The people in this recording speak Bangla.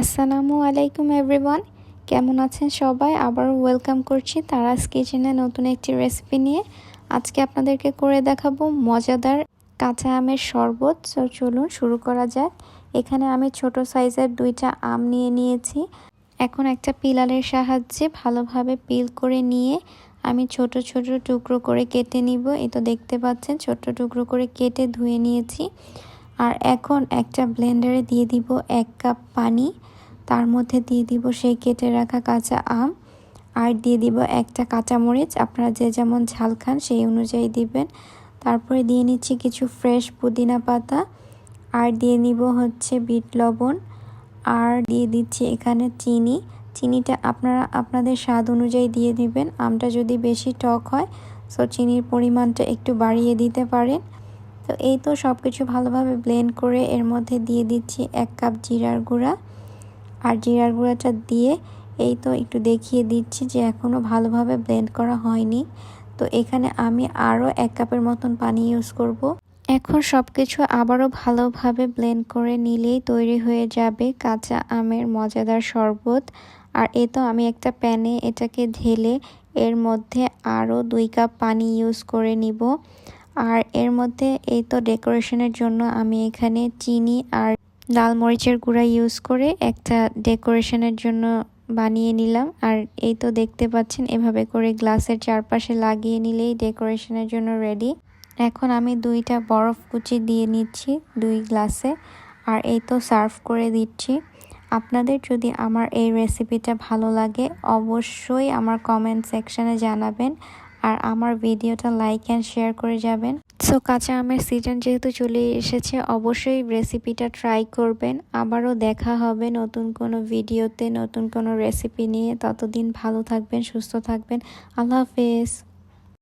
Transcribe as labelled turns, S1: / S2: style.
S1: আসসালামু আলাইকুম এভরিওয়ান। কেমন আছেন সবাই? আবারও ওয়েলকাম করছি তারাস কিচেনে নতুন একটি রেসিপি নিয়ে। আজকে আপনাদেরকে করে দেখাবো মজাদার কাঁচা আমের শরবত। সো চলুন শুরু করা যাক। এখানে আমি ছোট সাইজের দুইটা আম নিয়ে নিয়েছি। এখন একটা পিলারের সাহায্যে ভালোভাবে পিল করে নিয়ে আমি ছোট ছোট টুকরো করে কেটে নিব। এই তো দেখতে পাচ্ছেন, ছোট টুকরো করে কেটে ধুয়ে নিয়েছি। আর এখন একটা ব্লেন্ডারে দিয়ে দিব এক কাপ পানি। তার মধ্যে দিয়ে দিব সেই কেটে রাখা কাঁচা আম। আর দিয়ে দিব একটা কাঁচামরিচ। আপনারা যে যেমন ঝাল খান সেই অনুযায়ী দিবেন। তারপরে দিয়ে নিচ্ছি কিছু ফ্রেশ পুদিনা পাতা। আর দিয়ে নিব হচ্ছে বিট লবণ। আর দিয়ে দিচ্ছি এখানে চিনি। চিনিটা আপনারা আপনাদের স্বাদ অনুযায়ী দিয়ে দিবেন। আমটা যদি বেশি টক হয় সো চিনির পরিমাণটা একটু বাড়িয়ে দিতে পারেন। তো এই তো সব কিছু ভালোভাবে ব্লেন্ড করে এর মধ্যে দিয়ে দিচ্ছি এক কাপ জিরার গুঁড়া। আর জিরার গুঁড়াটা দিয়ে এই তো একটু দেখিয়ে দিচ্ছি যে এখনও ভালোভাবে ব্লেন্ড করা হয়নি। তো এখানে আমি আরও এক কাপের মতন পানি ইউজ করব। এখন সব কিছু আবারও ভালোভাবে ব্লেন্ড করে নিলেই তৈরি হয়ে যাবে কাঁচা আমের মজাদার শরবত। আর এ তো আমি একটা প্যানে এটাকে ঢেলে এর মধ্যে আরও দুই কাপ পানি ইউজ করে নিব। আর এর মধ্যে এই তো ডেকোরেশনের জন্য আমি এখানে চিনি আর লাল মরিচের গুঁড়া ইউজ করে একটা ডেকোরেশনের জন্য বানিয়ে নিলাম। আর এই তো দেখতে পাচ্ছেন, এভাবে করে গ্লাসের চারপাশে লাগিয়ে নিলেই ডেকোরেশনের জন্য রেডি এখন আমি দুইটা বরফ কুচি দিয়ে নিচ্ছি দুই গ্লাসে আর এই তো সার্ভ করে দিচ্ছি। আপনাদের যদি আমার এই রেসিপিটা ভালো লাগে, অবশ্যই আমার কমেন্ট সেকশানে জানাবেন। আর আমার ভিডিওটা লাইক অ্যান্ড শেয়ার করে যাবেন। সো কাঁচা আমের সিজন যেহেতু চলে এসেছে, অবশ্যই রেসিপিটা ট্রাই করবেন। আবারও দেখা হবে নতুন কোনো ভিডিওতে নতুন কোনো রেসিপি নিয়ে। ততদিন ভালো থাকবেন, সুস্থ থাকবেন। আল্লাহ হাফেজ।